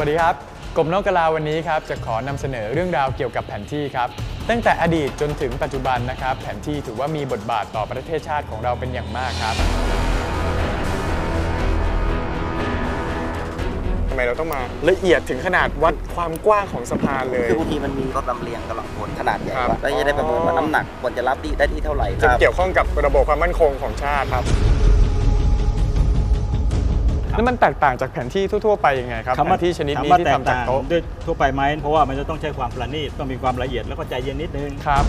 วัสดีครับกรมนกกะลาวันนี้ครับจะขอนำเสนอเรื่องราวเกี่ยวกับแผนที่ครับ ตั้งแต่อดีตจนถึงปัจจุบันนะครับ แผนที่ถือว่ามีบทบาทต่อประเทศชาติของเราเป็นอย่างมากครับทำไมเราต้องมาละเอียดถึงขนาดวัดความกว้างของสะพานเลยคือบางทีมันมีรถลำเลียงกำลังพลขนาดใหญ่ครับกว่าแล้วจะได้ประเมินว่าน้ำหนักควรจะรับที่ได้ที่เท่าไหร่จะครับเกี่ยวข้องกับระบบความมั่นคงของชาติครับ แล้วมันแตกต่างจากแผนที่ทั่วๆไปยังไงครับคำแผว่านที่ชนิดนี้คำว่ที่แตทำจากต่งโต๊ะด้วยทั่วไปไหมเพราะว่ามันจะต้องใช้ความประณีตต้องมีความละเอียดแล้วก็ใจเย็นนิดนึงครับ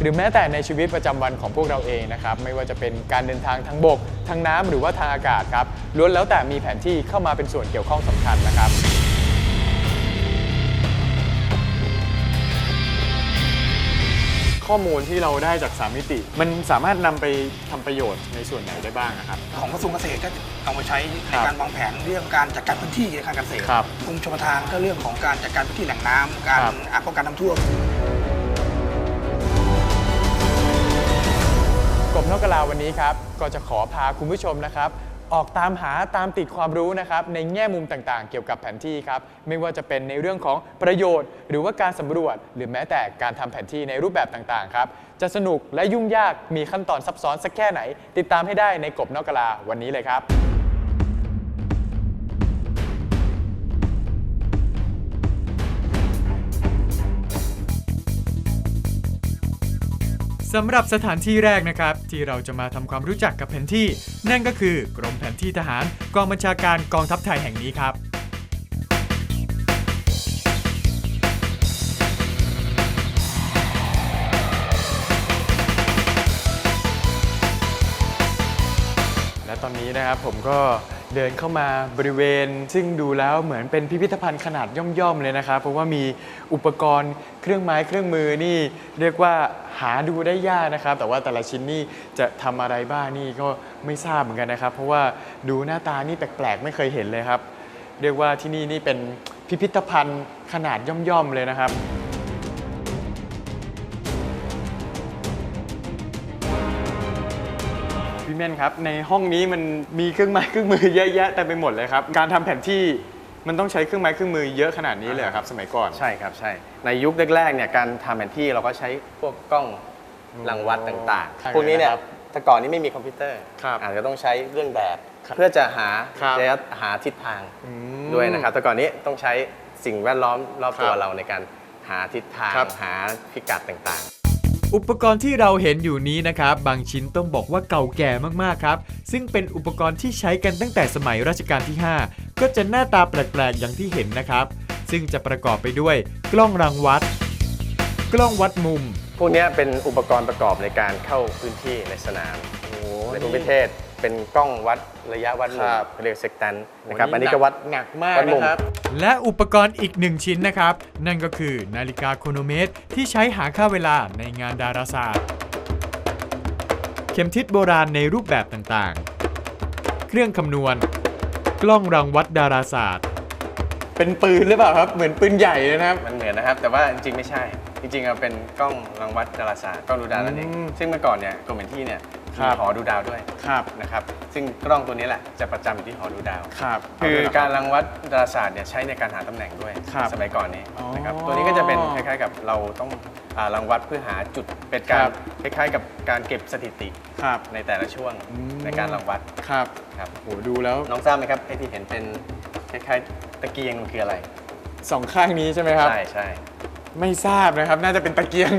หรือแม้แต่ในชีวิตประจำวันของพวกเราเองนะครับ ไม่ว่าจะเป็นการเดินทางทางบก ทางน้ำหรือว่าทางอากาศครับล้วนแล้วแต่มีแผนที่เข้ามาเป็นส่วนเกี่ยวข้องสำคัญนะครับ ข้อมูลที่เราได้จากสามมิติ มันสามารถนำไปทำประโยชน์ในส่วนไหนได้บ้างอะครับ ของกระทรวงเกษตรก็เอามาใช้ในครับการวางแผนเรื่องการจัดการพื้นที่การเกษตรครับกรมชลประทานก็เรื่องของการจัดการพื้นที่แหล่งน้ำการครับ อะป้องกันน้ำท่วมกรมนกกะลาวันนี้ครับ ก็จะขอพาคุณผู้ชมนะครับ ออกตามหาตามติดความรู้นะครับในแง่มุมต่างๆ เกี่ยวกับแผนที่ครับไม่ว่าจะเป็นในเรื่องของประโยชน์ หรือว่าการสำรวจ หรือแม้แต่การทำแผนที่ในรูปแบบต่างๆครับจะสนุกและยุ่งยากมีขั้นตอนซับซ้อนสักแค่ไหน ติดตามให้ได้ในกบนอกกลาวันนี้เลยครับ สำหรับสถานที่แรกนะครับ ที่เราจะมาทำความรู้จักกับแผนที่ นั่นก็คือกรมแผนที่ทหารกองบัญชาการกองทัพไทยแห่งนี้ครับ และตอนนี้นะครับผมก็ เดินเข้ามาบริเวณ ซึ่งดูแล้วเหมือนเป็นพิพิธภัณฑ์ขนาดย่อมๆเลยนะครับเพราะว่ามีอุปกรณ์เครื่องไม้เครื่องมือนี่เรียกว่าหาดูได้ยากนะครับ แต่ว่าแต่ละชิ้นนี่จะทำอะไรบ้างนี่ก็ไม่ทราบเหมือนกันนะครับ เพราะว่าดูหน้าตานี่แปลกๆ ไม่เคยเห็นเลยครับ เรียกว่าที่นี่นี่เป็นพิพิธภัณฑ์ขนาดย่อมๆเลยนะครับ เม่นครับ ในห้องนี้มันมีเครื่องไม้เครื่องมือเยอะแยะแต่ไปหมดเลยครับ การทำแผนที่มันต้องใช้เครื่องไม้เครื่องมือเยอะขนาดนี้เลยเหรอครับ สมัยก่อน ใช่ครับใช่ ในยุคแรกๆเนี่ยการทำแผนที่เราก็ใช้พวกกล้องรังวัดต่างครับๆ พวกนี้เนี่ยครับแต่ก่อนนี้ไม่มีคอมพิวเตอร์ครับอาจจะต้องใช้เรื่องแบบ ครับเพื่อจะหาครับระยะหาทิศทางอืมด้วยนะครับ แต่ก่อนนี้ต้องใช้สิ่งแวดล้อมรอบตัวครับเราในการหาทิศทางครับ หาพิกัดต่างๆ อุปกรณ์ที่เราเห็นอยู่นี้นะครับ บางชิ้นต้องบอกว่าเก่าแก่มากๆครับ ซึ่งเป็นอุปกรณ์ที่ใช้กันตั้งแต่สมัยรัชกาลที่ 5 ก็จะหน้าตาแปลกๆอย่างที่เห็นนะครับ ซึ่งจะประกอบไปด้วย กล้องรังวัด กล้องวัดมุม พวกเนี้ยเป็นอุปกรณ์ประกอบในการเข้าพื้นที่ในสนามโอ้ในภูมิประเทศเป็นกล้องวัด ระยะวัดมุมครับเรียกเซกตันนะครับโอ้อันนี้ก็วัดหนักมากวัดมุนะมครับ และอุปกรณ์อีกหนึ่งชิ้นนะครับ นั่นก็คือนาฬิกาโครโนเมตร ที่ใช้หาค่าเวลาในงานดาราศาสตร์ เข็มทิศโบราณในรูปแบบต่างๆ เครื่องคำนวณ กล้องรังวัดดาราศาสตร์ เป็นปืนหรือเปล่าครับ เหมือนปืนใหญ่เลยนะครับ มันเหมือนนะครับ แต่ว่าจริงๆไม่ใช่ จริงๆอะเป็นกล้องรังวัดดาราศาสตร์กล้องดูดาวนั่นเองอืมซึ่งเมื่อก่อนเนี่ยกรมแผนที่เนี่ย ครัมีบ หอดูดาวด้วยครับ นะครับ ซึ่งกล้องตัวนี้แหละจะประจำอยู่ที่หอดูดาว ครับ คือเด้วยเหการรังวัดดาราศาสตร์เนี่ยใช้ในการหาตำแหน่งด้วยครับสมัยก่อนนี้อ๋อนะครับตัวนี้ก็จะเป็นคล้าย ๆ กับเราต้องอ่ารังวัดเพื่อหาจุดเป็นกาครรับ คล้าย ๆ กับการเก็บสถิติครับ ในแต่ละช่วงอืม ในการรังวัดครับครับโหดูแล้วน้องทราบไหมครับไอ้ที่เห็นเป็นคล้ายๆตะเกียงมันคืออะไรสองข้างนี้ใช่ไหมครับ ใช่ใช่ ไม่ทราบนะครับ น่าจะเป็นตะเกียง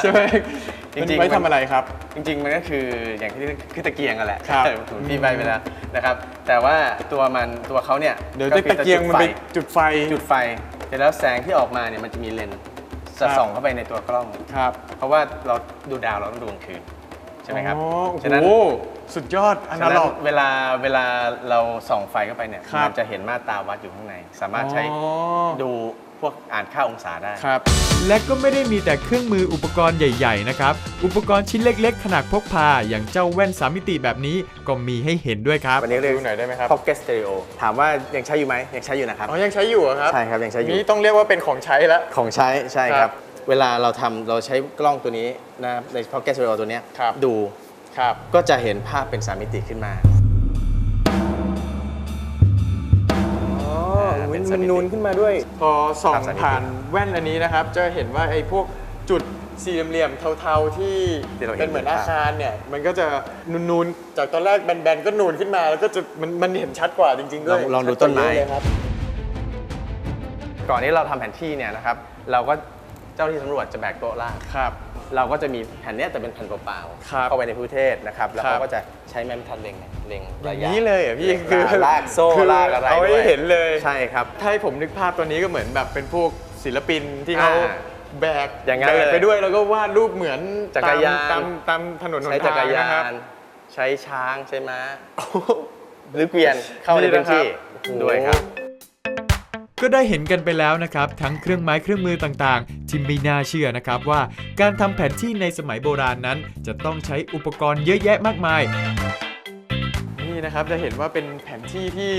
ใช่ไหม จจมันริงๆไว้มันทำอะไรครับ จริง ๆ มันก็คืออย่างที่คือตะเกียงกันแหละครับผมพี่ใบไปแล้วนะครับ แต่ว่าตัวมันตัวเขาเนี่ยเดี๋ยวก็จะคือตะเกียงมันไปจุดไฟจุดไฟจุดไฟเสร็จแล้วแสงที่ออกมาเนี่ยมันจะมีเลนส์จะครับส่องเข้าไปในตัวกล้อง ครับ เพราะว่าเราดูดาวเราต้องดูกลางคืนใช่ไหมครับอ๋อโอ้ฉะนั้นโห สุดยอดอฉะนานั้นล็อกเวลาเวลาเราส่องไฟเข้าไปเนี่ยครับมัจะเห็นมาตราวัดอยู่ข้างใน สามารถใช้อ๋อดูพวกอ่านค่าองศาได้ครับ และก็ไม่ได้มีแต่เครื่องมืออุปกรณ์ใหญ่ ๆ นะครับ อุปกรณ์ชิ้นเล็ก ๆ ขนาดพกพา อย่างเจ้าแว่น3มิติแบบนี้ก็มีให้เห็นด้วยครับวันนี้เรียกดูหน่อยได้ไหมครับ Pocket Stereo ถามว่ายังใช้อยู่ไหมยังใช้อยู่นะครับอ๋อยังใช้อยู่เหรอครับใช่ครับยังใช้อยู่นี่ต้องเรียกว่าเป็นของใช้แล้วของใช้ใช่คครัรับบเวลาเราทำเราใช้กล้องตัวนี้นะครับใน Pocket Stereo ตัวเนี้ยครับดู ครับ ก็จะเห็นภาพเป็น3มิติขึ้นมาอ๋อเป็มันนสถิตินูนขึ้นมาด้วย พอส่องครับสถิติผ่านแว่นอันนี้นะครับ จะเห็นว่าไอ้พวกจุดสี่เหลี่ยมๆเทาๆที่ที่เราเห็นเป็นเหมือนอาคารเนี่ย มันก็จะนูนๆ จากตอนแรกแบนๆ ก็นูนขึ้นมา แล้วก็จะมันมันเห็นชัดกว่าจริงๆลด้อวยงลองดูชักว่าต้นไม้เยอะเลยครับ ก่อนที่เราทำแผนที่เนี่ยนะครับ เราก็เจ้าที่สำรวจจะแบกโต๊ะลากครับ เราก็จะมีแผ่นเนี้ยแต่เป็นแผ่นเปล่าครับๆเข้าไปในพื้นเทศนะครับ แล้วครัเขาบก็จะใช้ไม้บรรทัดเล็งเนี่ยเล็งอระย่างยะ นี้เลยเหรอพี่คือลากโซ่คือลากอะไรเอาให้ด้วยเห็นเลยใช่ครับ ถ้าให้ผมนึกภาพตัวนี้ก็เหมือนแบบเป็นพวกศิลปินที่เขาอ่าแบกอย่างนั้นแบกเลยไปด้วยแล้วก็วาดรูปเหมือนจักรยาน ตามตามตามถนนหนใช้ทางจักรยานะครับ น ใช้ช้างใช้ม้า หรือเกวียนเข้าในพื้นที่นี่นะครับ ด้วยครับ ก็ได้เห็นกันไปแล้วนะครับ ทั้งเครื่องไม้เครื่องมือต่างๆ ที่ไม่น่าเชื่อนะครับว่าการทำแผนที่ในสมัยโบราณนั้น จะต้องใช้อุปกรณ์เยอะแยะมากมาย นี่นะครับจะเห็นว่าเป็นแผนที่ที่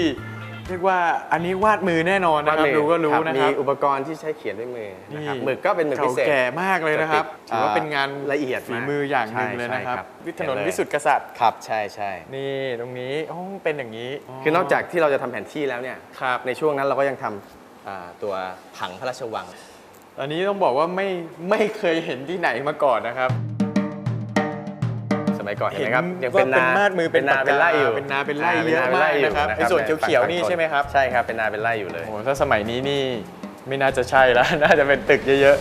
เรียกว่าอันนี้วาดมือแน่นอนนะครับดูก็รู้นะคมีรับอุปกรณ์ที่ใช้เขียนด้วยมือนะครับนี่หมึกก็เป็นหมึกพิเก่าเศษแก่มากเลยนะครับจะติดถือว่าเป็นงานละเอียดฝีมากมืออย่างหนึ่งใช่เลยนะครับใช่ครับวิถนนเห็นเลยวิสุทธิกษัตริย์ครับใช่ใช่นี่ตรงนี้อ๋อเป็นอย่างนี้ คือนอกจากที่เราจะทำแผนที่แล้วเนี่ยครับในช่วงนั้นเราก็ยังทำอ่าตัวผังพระราชวัง อันนี้ต้องบอกว่าไม่ไม่เคยเห็นที่ไหนมาก่อนนะครับส มัยก่อนเห็นไหมครับเห็นยังเป็นว่าเป็นนามาดมือเป็นนาปากกาเป็นไร่อยู่เป็นนาเป็นไร่าเยอะป็นมากป็นะครับยู่ไอ้ส่วนใเขียวๆฝั่งนี่ทนใช่ไหมครับใช่ครับเป็นนาเป็นไร่อยู่เลยโอ้โหถ้าสมัยนี้นี่ไม่น่าจะใช่แล้วน่าจะเป็นตึกเยอะ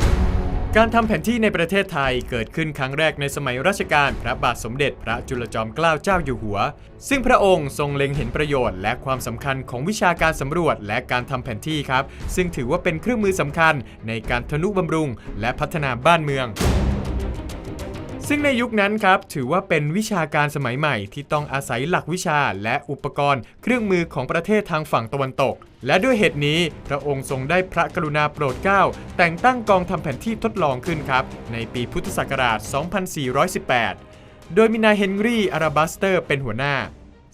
การทำแผนที่ในประเทศไทยเกิดขึ้นครั้งแรกในสมัยรัชกาลพระบาทสมเด็จพระจุลจอมเกล้าเจ้าอยู่หัว ซึ่งพระองค์ทรงเล็งเห็นประโยชน์และความสำคัญของวิชาการสำรวจและการทำแผนที่ครับ ซึ่งถือว่าเป็นเครื่องมือสำคัญในการทนุบำรุงและพัฒนาบ้านเมือง ซึ่งในยุคนั้นครับถือว่าเป็นวิชาการสมัยใหม่ที่ต้องอาศัยหลักวิชาและอุปกรณ์ เครื่องมือของประเทศทางฝั่งตะวันตก และด้วยเหตุนี้ พระองค์ทรงได้พระกรุณาโปรดเกล้า แต่งตั้งกองทำแผนที่ทดลองขึ้นครับ ในปีพุทธศักราช 2418 โดยมีนายเฮนรี่อาราบัสเตอร์เป็นหัวหน้า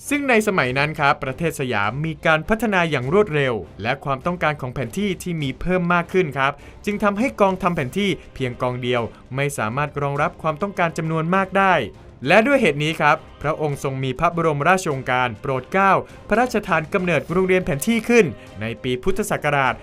ซึ่งในสมัยนั้นครับประเทศสยามมีการพัฒนาอย่างรวดเร็ว และความต้องการของแผนที่ที่มีเพิ่มมากขึ้นครับ จึงทำให้กองทำแผนที่เพียงกองเดียว ไม่สามารถรองรับความต้องการจำนวนมากได้ และด้วยเหตุนี้ครับ พระองค์ทรงมีพระบรมราชโองการ โปรดเกล้าพระราชทานกำเนิดโรงเรียนแผนที่ขึ้น ในปีพุทธศักราช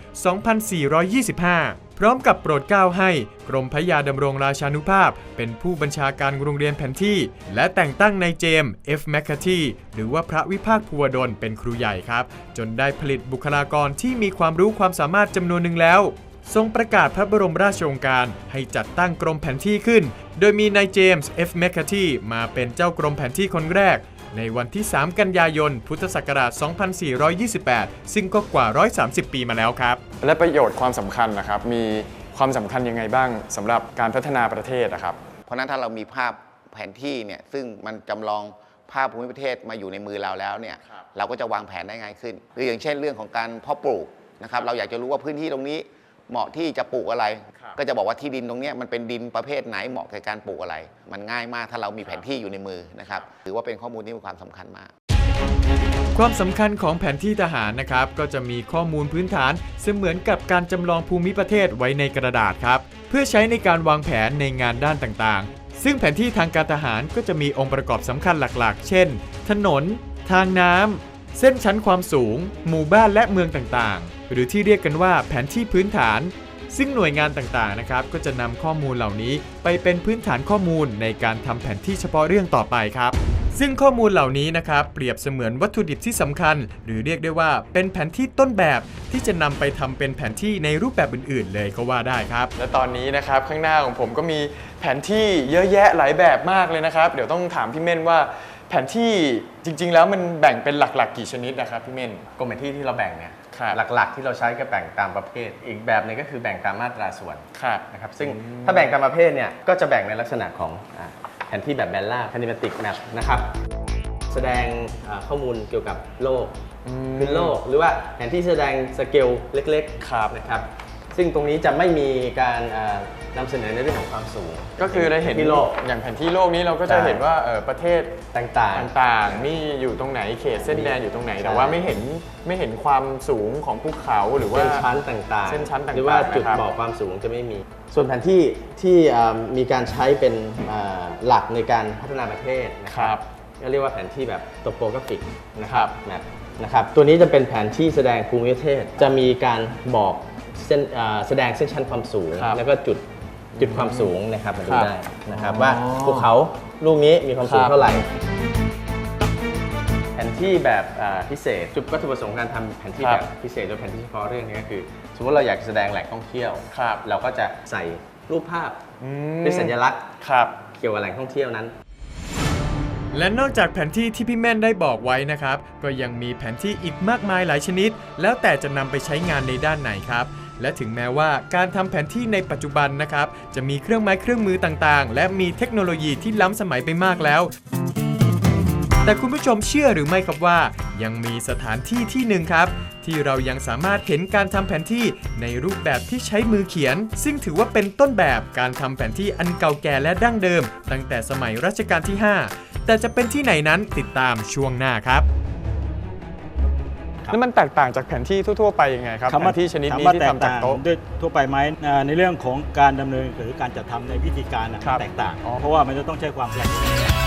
2425 ร้อมกับโปรดเกล้าให้ กรมพระยาดำรงราชานุภาพ เป็นผู้บัญชาการโรงเรียนแผนที่ และแต่งตั้งนายเจมส์ F. m c c a r t h y หรือว่าพระวิภาคภูวดลเป็นครูใหญ่ครับ จนได้ผลิตบุคลากรที่มีความรู้ความสามารถจำนวนหนึ่งแล้วทรงประกาศพระบรมราชโองการให้จัดตั้งกรมแผนที่ขึ้น โดยมีนายเจมส์ F. m c c a r t h y มาเป็นเจ้ากรมแผนที่คนแรก ในวันที่ 3 กันยายน พุทธศักราช 2428 ซึ่งก็กว่า 130 ปีมาแล้วครับ และประโยชน์ความสำคัญนะครับ มีความสำคัญยังไงบ้างสำหรับการพัฒนาประเทศนะครับ เพราะฉะนั้นถ้าเรามีภาพแผนที่เนี่ยซึ่งมันจำลองภาพภูมิประเทศมาอยู่ในมือเราแล้วเนี่ยเราก็จะวางแผนได้ง่ายขึ้นหรืออย่างเช่นเรื่องของการเพาะปลูกนะครับเราอยากจะรู้ว่าพื้นที่ตรงนี้เหมาะที่จะปลูกอะไร ก็จะบอกว่าที่ดินตรงเนี้ยมันเป็นดินประเภทไหนเหมาะกับการปลูกอะไร มันง่ายมากถ้าเรามีแผนที่อยู่ในมือนะครับถือว่าเป็นข้อมูลที่มีความสำคัญมาก ความสำคัญของแผนที่ทหารนะครับ ก็จะมีข้อมูลพื้นฐานเสมือนกับการจำลองภูมิประเทศไว้ในกระดาษครับ เพื่อใช้ในการวางแผนในงานด้านต่างๆ ซึ่งแผนที่ทางการทหารก็จะมีองค์ประกอบสำคัญหลักๆ เช่น ถนน ทางน้ำเส้นชั้นความสูง หมู่บ้านและเมืองต่างๆ หรือที่เรียกกันว่าแผนที่พื้นฐาน ซึ่งหน่วยงานต่างๆนะครับ ก็จะนำข้อมูลเหล่านี้ไปเป็นพื้นฐานข้อมูลในการทำแผนที่เฉพาะเรื่องต่อไปครับ ซึ่งข้อมูลเหล่านี้นะครับเปรียบเสมือนวัตถุดิบที่สำคัญ หรือเรียกได้ว่าเป็นแผนที่ต้นแบบที่จะนำไปทำเป็นแผนที่ในรูปแบบอื่น ๆ เลยก็ว่าได้ครับ และตอนนี้นะครับข้างหน้าของผมก็มีแผนที่เยอะแยะหลายแบบมากเลยนะครับ เดี๋ยวต้องถามพี่เม่นว่าแผนที่จริง ๆ แล้วมันแบ่งเป็นหลัก ๆ กี่ชนิดนะครับพี่เม่นกรมแผนที่ที่เราแบ่งเนี่ยครับหลักๆ ที่เราใช้ก็แบ่งตามประเภท อีกแบบหนึงก็คือแบ่งตามมาตราส่วนครับนะครับซึ่งถ้าแบ่งตามประเภทเนี่ยก็จะแบ่งในลักษณะของอ่า แผนที่แบบแบนล่าแพนิมติกแมปนะครับแสดงอ่าข้อมูลเกี่ยวกับโลกอืมพื้นโลก หรือว่าแผนที่แสดงสเกลเล็กครับๆนะครับ ซึ่งตรงนี้จะไม่มีการอ่านำเสนอในเรื่องของความสูง ก็คือได้เห็นที่โลกอย่างแผนที่โลกนี้เราก็จะใช่เห็นว่าเอ่อประเทศต่างๆต่างๆนี่อยู่ตรงไหนเขตเส้นแดนอยู่ตรงไหนใช่แต่ว่าไม่เห็นไม่เห็นความสูงของภูเขาหรือว่าเส้นชั้นต่างๆเส้นชั้นต่างๆหรือว่าจุดนะครับบอกความสูงจะไม่มี ส่วนแผนที่ที่อ่ามีการใช้เป็นอ่าหลักในการพัฒนาประเทศนะคครัรับบก็เรียกว่าแผนที่แบบโตโปกราฟิกนะครับแมปนะครับตัวนี้จะเป็นแผนที่แสดงภูมิประเทศ จะมีการบอก เส้นอ่าแสดงเส้นชั้นความสูง ครับแล้วก็จุดจุดความสูงนะครับมาดูครับได้นะครับอ๋อว่าภูเขาลูกนี้มีความสูงครับ เท่าไหร่ แผนที่แบบอ่าพิเศษจุดวัตถุประสงค์การทำแผนที่ครับแบบพิเศษหรือแผนที่เฉพาะเรื่องนี้ก็คือ สมมติเราอยากแสดงแหล่งท่องเที่ยวครับ เราก็จะใส่รูปภาพอืมเป็นสัญลักษณ์ครับ เกี่ยวกับแหล่งท่องเที่ยวนั้น และนอกจากแผนที่ที่พี่แม่นได้บอกไว้นะครับ ก็ยังมีแผนที่อีกมากมายหลายชนิด แล้วแต่จะนำไปใช้งานในด้านไหนครับ และถึงแม้ว่าการทำแผนที่ในปัจจุบันนะครับ จะมีเครื่องไม้เครื่องมือต่างๆ และมีเทคโนโลยีที่ล้ำสมัยไปมากแล้ว แต่คุณผู้ชมเชื่อหรือไม่ครับว่า ยังมีสถานที่ที่หนึ่งครับ ที่เรายังสามารถเห็นการทำแผนที่ในรูปแบบที่ใช้มือเขียน ซึ่งถือว่าเป็นต้นแบบการทำแผนที่อันเก่าแก่และดั้งเดิม ตั้งแต่สมัยรัชกาลที่ 5 แต่จะเป็นที่ไหนนั้นติดตามช่วงหน้าครับ แล้วมันแตกต่างจากแผนที่ทั่วๆไปยังไงครับคำแผว่านที่ชนิดนี้ถมว่ที่แตทำจากต่งโต๊ะด้วยทั่วไปไหมอ่าในเรื่องของการดำเนินหรือการจัดทำในวิธีการน่ะครับแตกต่างอ๋อเพราะว่ามันจะต้องใช้ความละเอียด